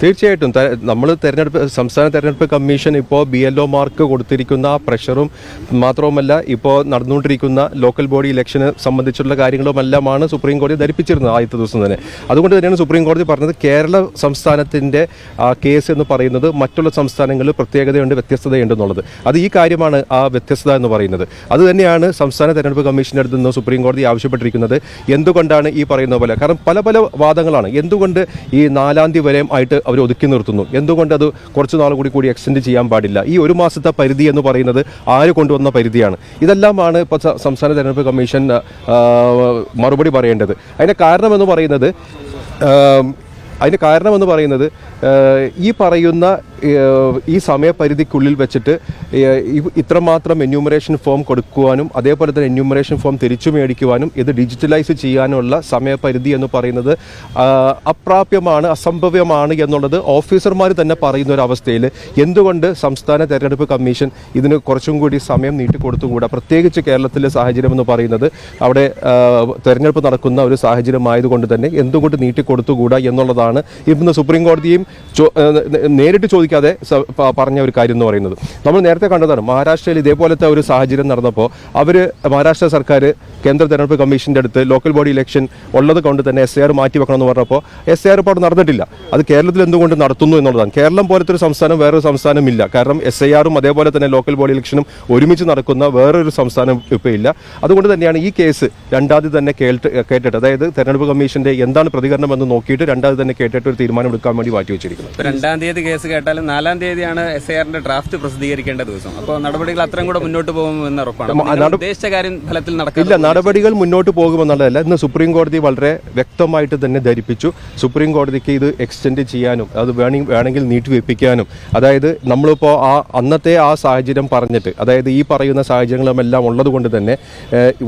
തീർച്ചയായിട്ടും. നമ്മൾ തെരഞ്ഞെടുപ്പ് സംസ്ഥാന തെരഞ്ഞെടുപ്പ് കമ്മീഷൻ ഇപ്പോൾ ബി എൽ ഒ മാർക്ക് കൊടുത്തിരിക്കുന്ന പ്രഷറും മാത്രവുമല്ല ഇപ്പോൾ നടന്നുകൊണ്ടിരിക്കുന്ന ലോക്കൽ ബോഡി ഇലക്ഷന് സംബന്ധിച്ചുള്ള കാര്യങ്ങളുമെല്ലാമാണ് സുപ്രീം കോടതി ധരിപ്പിച്ചിരുന്നത് ആദ്യത്തെ ദിവസം തന്നെ. അതുകൊണ്ട് തന്നെയാണ് സുപ്രീം കോടതി പറഞ്ഞത് കേരള സംസ്ഥാനത്തിന്റെ കേസ് എന്ന് പറയുന്നത് മറ്റുള്ള സംസ്ഥാനങ്ങളിൽ പ്രത്യേകതയുണ്ട് വ്യത്യസ്തതയുണ്ട് എന്നുള്ളത്. അത് ഈ കാര്യമാണ് ആ വ്യത്യസ്തത എന്ന് പറയുന്നത്. അത് തന്നെയാണ് സംസ്ഥാന തെരഞ്ഞെടുപ്പ് കമ്മീഷന്റെ അടുത്ത് നിന്ന് സുപ്രീം കോടതി ആവശ്യപ്പെട്ടിരിക്കുന്നത്. എന്തുകൊണ്ടാണ് ഈ പറയുന്ന പോലെ? കാരണം പല പല വാദങ്ങളാണ്. എന്തുകൊണ്ട് ഈ നാലാം തീയതി വരെയും ആയിട്ട് അവർ ഒതുക്കി നിർത്തുന്നു. എന്തുകൊണ്ട് അത് കുറച്ച് നാൾ കൂടി കൂടി എക്സ്റ്റെൻഡ് ചെയ്യാൻ പാടില്ല? ഈ ഒരു മാസത്തെ പരിധി എന്ന് പറയുന്നത് ആര് കൊണ്ടുവന്ന പരിധിയാണ്. ഇതെല്ലാമാണ് ഇപ്പോൾ സംസ്ഥാന തെരഞ്ഞെടുപ്പ് കമ്മീഷൻ മറുപടി പറയേണ്ടത്. അതിന്റെ കാരണമെന്ന് പറയുന്നത് അതിന് കാരണമെന്ന് പറയുന്നത് ഈ പറയുന്ന ഈ സമയപരിധിക്കുള്ളിൽ വെച്ചിട്ട് ഇത്രമാത്രം എന്യൂമറേഷൻ ഫോം കൊടുക്കുവാനും അതേപോലെ തന്നെ എന്യൂമറേഷൻ ഫോം തിരിച്ചു മേടിക്കുവാനും ഇത് ഡിജിറ്റലൈസ് ചെയ്യാനുള്ള സമയപരിധി എന്ന് പറയുന്നത് അപ്രാപ്യമാണ് അസംഭവ്യമാണ് എന്നുള്ളത് ഓഫീസർമാർ തന്നെ പറയുന്ന ഒരു അവസ്ഥയിൽ എന്തുകൊണ്ട് സംസ്ഥാന തെരഞ്ഞെടുപ്പ് കമ്മീഷൻ ഇതിന് കുറച്ചും കൂടി സമയം നീട്ടിക്കൊടുത്തുകൂടാ പ്രത്യേകിച്ച് കേരളത്തിലെ സാഹചര്യം എന്ന് പറയുന്നത് അവിടെ തെരഞ്ഞെടുപ്പ് നടക്കുന്ന ഒരു സാഹചര്യമായതുകൊണ്ട് തന്നെ എന്തുകൊണ്ട് നീട്ടിക്കൊടുത്തുകൂടാ എന്നുള്ളതാണ് ഇന്ന് സുപ്രീം കോടതിയും നേരിട്ട് ചോദിക്കാതെ പറഞ്ഞ ഒരു കാര്യം എന്ന് പറയുന്നത്. നമ്മൾ നേരത്തെ കണ്ടതാണ് മഹാരാഷ്ട്രയിൽ ഇതേപോലത്തെ ഒരു സാഹചര്യം നടന്നപ്പോൾ അവർ മഹാരാഷ്ട്ര സർക്കാർ കേന്ദ്ര തെരഞ്ഞെടുപ്പ് കമ്മീഷന്റെ അടുത്ത് ലോക്കൽ ബോഡി ഇലക്ഷൻ ഉള്ളത് കൊണ്ട് തന്നെ എസ് ആർ മാറ്റി വെക്കണം എന്ന് പറഞ്ഞപ്പോൾ എസ് ആർ ഇപ്പോൾ അവിടെ നടന്നിട്ടില്ല. അത് കേരളത്തിൽ എന്തുകൊണ്ട് നടത്തുന്നു എന്നുള്ളതാണ്. കേരളം പോലത്തെ ഒരു സംസ്ഥാനം വേറൊരു സംസ്ഥാനമില്ല കാരണം എസ് ഐ ആറും അതേപോലെ തന്നെ ലോക്കൽ ബോഡി ഇലക്ഷനും ഒരുമിച്ച് നടക്കുന്ന വേറൊരു സംസ്ഥാനം ഇപ്പോൾ ഇല്ല. അതുകൊണ്ട് തന്നെയാണ് ഈ കേസ് രണ്ടാമത് തന്നെ കേട്ട് കേട്ടിട്ട് അതായത് തെരഞ്ഞെടുപ്പ് കമ്മീഷന്റെ എന്താണ് പ്രതികരണം എന്ന് നോക്കിയിട്ട് രണ്ടാമത് തന്നെ കേട്ടിട്ട് ഒരു തീരുമാനം എടുക്കാൻ വേണ്ടി മാറ്റി വെച്ചിരിക്കുന്നത് രണ്ടാം തീയതി കേസ് കേട്ടാലും നാലാം തീയതിയാണ് എസ് ഐ ആറിന്റെ ഡ്രാഫ്റ്റ് പ്രസിദ്ധീകരിക്കേണ്ട ദിവസം. അപ്പോൾ നടപടികൾ അത്രയും കൂടെ മുന്നോട്ട് പോകുമെന്ന് ഉറപ്പാണ്. ഉദ്ദേശിച്ച കാര്യം ഫലത്തിൽ നടക്കില്ല നടപടികൾ മുന്നോട്ട് പോകുമെന്നുള്ളതല്ല ഇന്ന് സുപ്രീം കോടതി വളരെ വ്യക്തമായിട്ട് തന്നെ ധരിപ്പിച്ചു. സുപ്രീം കോടതിക്ക് ഇത് എക്സ്റ്റെൻഡ് ചെയ്യാനും അത് വേണി വേണമെങ്കിൽ നീട്ടിവെപ്പിക്കാനും. അതായത് നമ്മളിപ്പോൾ ആ അന്നത്തെ ആ സാഹചര്യം പറഞ്ഞിട്ട് അതായത് ഈ പറയുന്ന സാഹചര്യങ്ങളുമെല്ലാം ഉള്ളത് കൊണ്ട് തന്നെ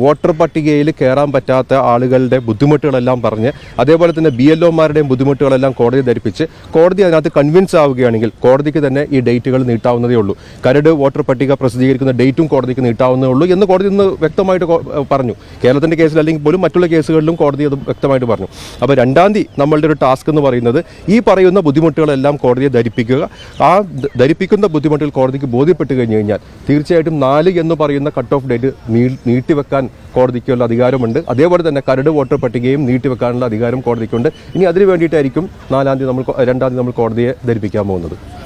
വോട്ടർ പട്ടികയിൽ കയറാൻ പറ്റാത്ത ആളുകളുടെ ബുദ്ധിമുട്ടുകളെല്ലാം പറഞ്ഞ് അതേപോലെ തന്നെ ബി എൽ ഒമാരുടെയും ബുദ്ധിമുട്ടുകളെല്ലാം കോടതി ധരിപ്പിച്ച് കോടതി അതിനകത്ത് കൺവിൻസ് ആവുകയാണെങ്കിൽ കോടതിക്ക് തന്നെ ഈ ഡേറ്റുകൾ നീട്ടാവുന്നതേ ഉള്ളൂ. കരട് വോട്ടർ പട്ടിക പ്രസിദ്ധീകരിക്കുന്ന ഡേറ്റും കോടതിക്ക് നീട്ടാവുന്നതേ ഉള്ളൂ എന്ന് കോടതി ഇന്ന് വ്യക്തമായിട്ട് ഏഹ് പറഞ്ഞു. കേരളത്തിന്റെ കേസിൽ അല്ലെങ്കിൽ പോലും മറ്റുള്ള കേസുകളിലും കോടതി അത് വ്യക്തമായിട്ട് പറഞ്ഞു. അപ്പോൾ രണ്ടാം തീയതി നമ്മളുടെ ഒരു ടാസ്ക് എന്ന് പറയുന്നത് ഈ പറയുന്ന ബുദ്ധിമുട്ടുകളെല്ലാം കോടതിയെ ധരിപ്പിക്കുക. ആ ധരിപ്പിക്കുന്ന ബുദ്ധിമുട്ടുകൾ കോടതിക്ക് ബോധ്യപ്പെട്ട് കഴിഞ്ഞ് കഴിഞ്ഞാൽ തീർച്ചയായിട്ടും നാല് എന്ന് പറയുന്ന കട്ട് ഓഫ് ഡേറ്റ് നീട്ടിവെക്കാൻ കോടതിക്കുള്ള അധികാരമുണ്ട്. അതേപോലെ തന്നെ കരട് വോട്ടർ പട്ടികയും നീട്ടിവെക്കാനുള്ള അധികാരം കോടതിക്കുണ്ട്. ഇനി അതിനു വേണ്ടിയിട്ടായിരിക്കും നാലാം തീയതി നമ്മൾ രണ്ടാം തീയതി നമ്മൾ കോടതിയെ ധരിപ്പിക്കാൻ പോകുന്നത്.